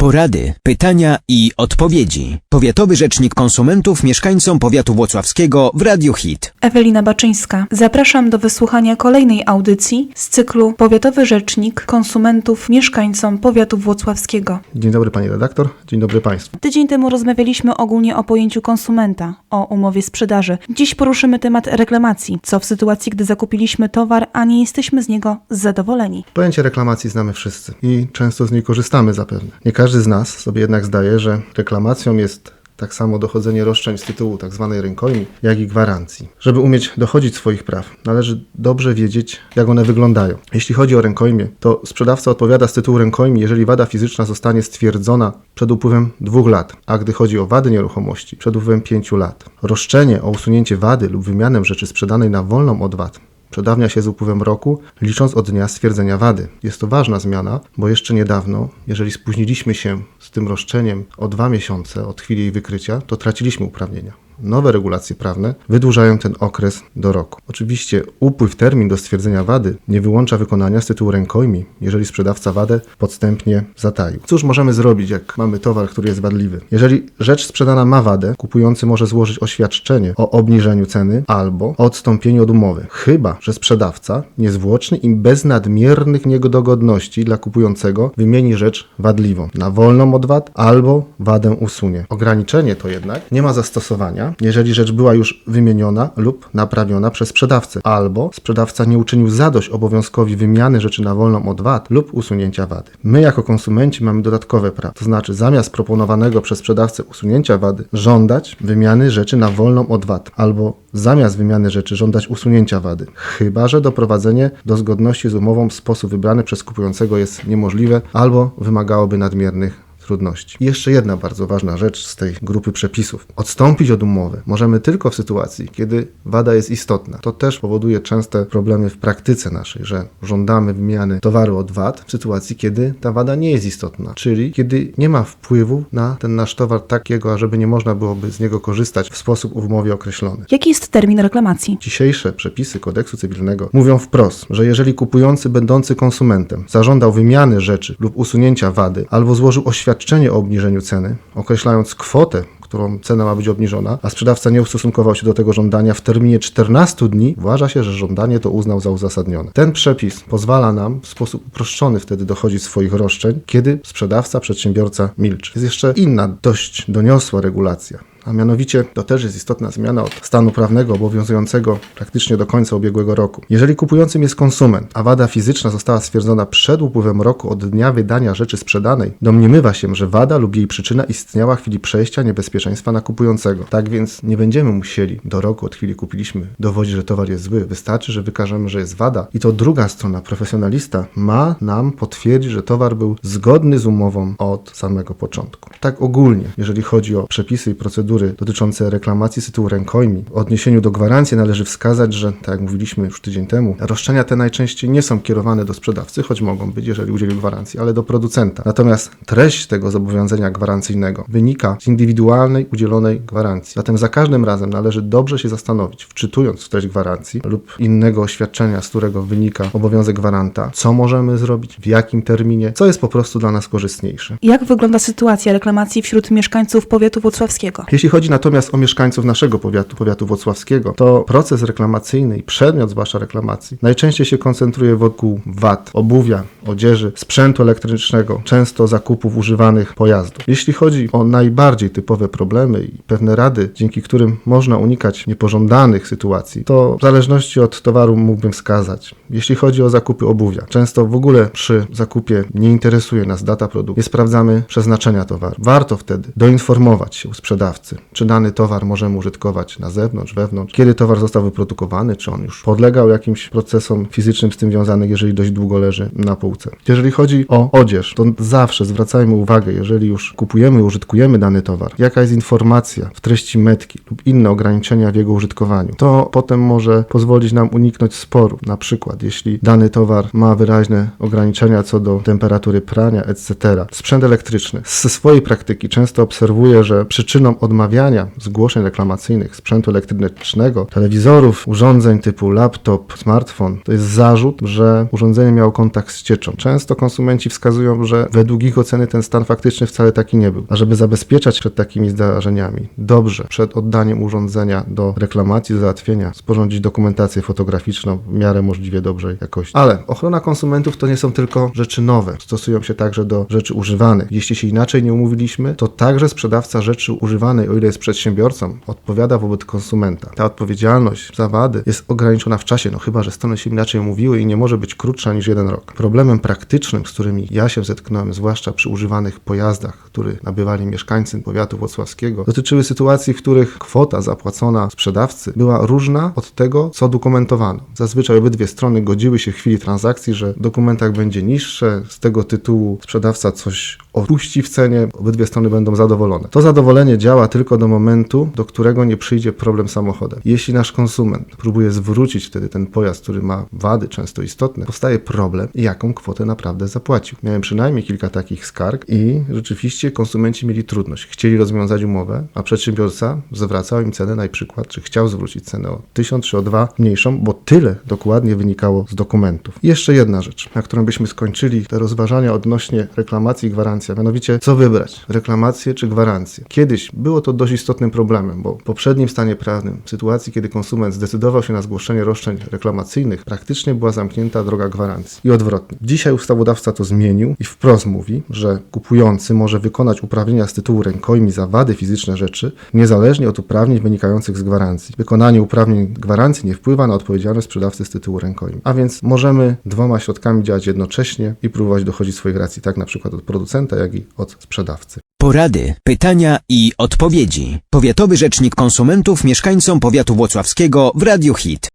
Porady, pytania i odpowiedzi. Powiatowy Rzecznik Konsumentów mieszkańcom powiatu włocławskiego w Radiu Hit. Ewelina Baczyńska. Zapraszam do wysłuchania kolejnej audycji z cyklu Powiatowy Rzecznik Konsumentów mieszkańcom powiatu włocławskiego. Dzień dobry pani redaktor, dzień dobry państwu. Tydzień temu rozmawialiśmy ogólnie o pojęciu konsumenta, o umowie sprzedaży. Dziś poruszymy temat reklamacji. Co w sytuacji, gdy zakupiliśmy towar, a nie jesteśmy z niego zadowoleni? Pojęcie reklamacji znamy wszyscy i często z niej korzystamy zapewne. Nie każdy z nas sobie jednak zdaje, że reklamacją jest tak samo dochodzenie roszczeń z tytułu tzw. rękojmi, jak i gwarancji. Żeby umieć dochodzić swoich praw, należy dobrze wiedzieć, jak one wyglądają. Jeśli chodzi o rękojmie, to sprzedawca odpowiada z tytułu rękojmi, jeżeli wada fizyczna zostanie stwierdzona przed upływem dwóch lat, a gdy chodzi o wady nieruchomości, przed upływem pięciu lat. Roszczenie o usunięcie wady lub wymianę rzeczy sprzedanej na wolną od wad przedawnia się z upływem roku, licząc od dnia stwierdzenia wady. Jest to ważna zmiana, bo jeszcze niedawno, jeżeli spóźniliśmy się z tym roszczeniem o dwa miesiące od chwili jej wykrycia, to traciliśmy uprawnienia. Nowe regulacje prawne wydłużają ten okres do roku. Oczywiście upływ termin do stwierdzenia wady nie wyłącza wykonania z tytułu rękojmi, jeżeli sprzedawca wadę podstępnie zataił. Cóż możemy zrobić, jak mamy towar, który jest wadliwy? Jeżeli rzecz sprzedana ma wadę, kupujący może złożyć oświadczenie o obniżeniu ceny albo odstąpieniu od umowy, chyba że sprzedawca niezwłoczny i bez nadmiernych niedogodności dla kupującego wymieni rzecz wadliwą na wolną od wad albo wadę usunie. Ograniczenie to jednak nie ma zastosowania, jeżeli rzecz była już wymieniona lub naprawiona przez sprzedawcę, albo sprzedawca nie uczynił zadość obowiązkowi wymiany rzeczy na wolną od wad lub usunięcia wady. My jako konsumenci mamy dodatkowe prawa, to znaczy zamiast proponowanego przez sprzedawcę usunięcia wady, żądać wymiany rzeczy na wolną od wad, albo zamiast wymiany rzeczy żądać usunięcia wady, chyba że doprowadzenie do zgodności z umową w sposób wybrany przez kupującego jest niemożliwe albo wymagałoby nadmiernych trudności. I jeszcze jedna bardzo ważna rzecz z tej grupy przepisów. Odstąpić od umowy możemy tylko w sytuacji, kiedy wada jest istotna. To też powoduje częste problemy w praktyce naszej, że żądamy wymiany towaru od wad w sytuacji, kiedy ta wada nie jest istotna, czyli kiedy nie ma wpływu na ten nasz towar takiego, ażeby nie można byłoby z niego korzystać w sposób w umowie określony. Jaki jest termin reklamacji? Dzisiejsze przepisy kodeksu cywilnego mówią wprost, że jeżeli kupujący będący konsumentem zażądał wymiany rzeczy lub usunięcia wady albo złożył oświadczenie o obniżeniu ceny, określając kwotę, którą cena ma być obniżona, a sprzedawca nie ustosunkował się do tego żądania w terminie 14 dni, uważa się, że żądanie to uznał za uzasadnione. Ten przepis pozwala nam w sposób uproszczony wtedy dochodzić swoich roszczeń, kiedy sprzedawca, przedsiębiorca milczy. Jest jeszcze inna, dość doniosła regulacja a mianowicie to też jest istotna zmiana od stanu prawnego obowiązującego praktycznie do końca ubiegłego roku. Jeżeli kupującym jest konsument, a wada fizyczna została stwierdzona przed upływem roku od dnia wydania rzeczy sprzedanej, domniemywa się, że wada lub jej przyczyna istniała w chwili przejścia niebezpieczeństwa na kupującego. Tak więc nie będziemy musieli do roku od chwili kupiliśmy dowodzić, że towar jest zły. Wystarczy, że wykażemy, że jest wada i to druga strona, profesjonalista, ma nam potwierdzić, że towar był zgodny z umową od samego początku. Tak ogólnie, jeżeli chodzi o przepisy i procedury dotyczące reklamacji z tytułu rękojmi. W odniesieniu do gwarancji należy wskazać, że, tak jak mówiliśmy już tydzień temu, roszczenia te najczęściej nie są kierowane do sprzedawcy, choć mogą być, jeżeli udzielił gwarancji, ale do producenta. Natomiast treść tego zobowiązania gwarancyjnego wynika z indywidualnej udzielonej gwarancji. Zatem za każdym razem należy dobrze się zastanowić, wczytując w treść gwarancji lub innego oświadczenia, z którego wynika obowiązek gwaranta, co możemy zrobić, w jakim terminie, co jest po prostu dla nas korzystniejsze. Jak wygląda sytuacja reklamacji wśród mieszkańców powiatu włocławskiego? Jeśli chodzi natomiast o mieszkańców naszego powiatu, powiatu włocławskiego, to proces reklamacyjny i przedmiot zwłaszcza reklamacji najczęściej się koncentruje wokół wad, obuwia, odzieży, sprzętu elektrycznego, często zakupów używanych pojazdów. Jeśli chodzi o najbardziej typowe problemy i pewne rady, dzięki którym można unikać niepożądanych sytuacji, to w zależności od towaru mógłbym wskazać. Jeśli chodzi o zakupy obuwia, często w ogóle przy zakupie nie interesuje nas data produktu, nie sprawdzamy przeznaczenia towaru. Warto wtedy doinformować się u sprzedawcy, czy dany towar możemy użytkować na zewnątrz, wewnątrz, kiedy towar został wyprodukowany, czy on już podlegał jakimś procesom fizycznym z tym związanych, jeżeli dość długo leży na półce. Jeżeli chodzi o odzież, to zawsze zwracajmy uwagę, jeżeli już kupujemy, użytkujemy dany towar, jaka jest informacja w treści metki lub inne ograniczenia w jego użytkowaniu. To potem może pozwolić nam uniknąć sporu. Na przykład, jeśli dany towar ma wyraźne ograniczenia co do temperatury prania, etc. Sprzęt elektryczny. Ze swojej praktyki często obserwuję, że przyczyną odmawiania wymawiania zgłoszeń reklamacyjnych sprzętu elektrycznego, telewizorów, urządzeń typu laptop, smartfon, to jest zarzut, że urządzenie miało kontakt z cieczą. Często konsumenci wskazują, że według ich oceny ten stan faktyczny wcale taki nie był. A żeby zabezpieczać przed takimi zdarzeniami, dobrze przed oddaniem urządzenia do reklamacji, do załatwienia, sporządzić dokumentację fotograficzną w miarę możliwie dobrej jakości. Ale ochrona konsumentów to nie są tylko rzeczy nowe. Stosują się także do rzeczy używanych. Jeśli się inaczej nie umówiliśmy, to także sprzedawca rzeczy używanej, o ile jest przedsiębiorcą, odpowiada wobec konsumenta. Ta odpowiedzialność za wady jest ograniczona w czasie, no chyba, że strony się inaczej umówiły i nie może być krótsza niż jeden rok. Problemem praktycznym, z którymi ja się zetknąłem, zwłaszcza przy używanych pojazdach, które nabywali mieszkańcy powiatu włocławskiego, dotyczyły sytuacji, w których kwota zapłacona sprzedawcy była różna od tego, co dokumentowano. Zazwyczaj obydwie strony godziły się w chwili transakcji, że w dokumentach będzie niższe, z tego tytułu sprzedawca coś opuści w cenie, obydwie strony będą zadowolone. To zadowolenie działa tylko do momentu, do którego nie przyjdzie problem samochodem. Jeśli nasz konsument próbuje zwrócić wtedy ten pojazd, który ma wady często istotne, powstaje problem, jaką kwotę naprawdę zapłacił. Miałem przynajmniej kilka takich skarg i rzeczywiście konsumenci mieli trudność. Chcieli rozwiązać umowę, a przedsiębiorca zwracał im cenę na przykład, czy chciał zwrócić cenę o 1000 czy o 2 mniejszą, bo tyle dokładnie wynikało z dokumentów. I jeszcze jedna rzecz, na którą byśmy skończyli te rozważania odnośnie reklamacji i gwarancji, a mianowicie co wybrać, reklamację czy gwarancję. Kiedyś było to dość istotnym problemem, bo w poprzednim stanie prawnym, w sytuacji kiedy konsument zdecydował się na zgłoszenie roszczeń reklamacyjnych, praktycznie była zamknięta droga gwarancji i odwrotnie. Dzisiaj ustawodawca to zmienił i wprost mówi, że kupujący może wykonać uprawnienia z tytułu rękojmi za wady fizyczne rzeczy, niezależnie od uprawnień wynikających z gwarancji. Wykonanie uprawnień gwarancji nie wpływa na odpowiedzialność sprzedawcy z tytułu rękojmi. A więc możemy dwoma środkami działać jednocześnie i próbować dochodzić swoich racji, tak na przykład od producenta, jak i od sprzedawcy. Porady, pytania i odpowiedzi. Powiatowy Rzecznik Konsumentów mieszkańcom powiatu włocławskiego w Radiu Hit.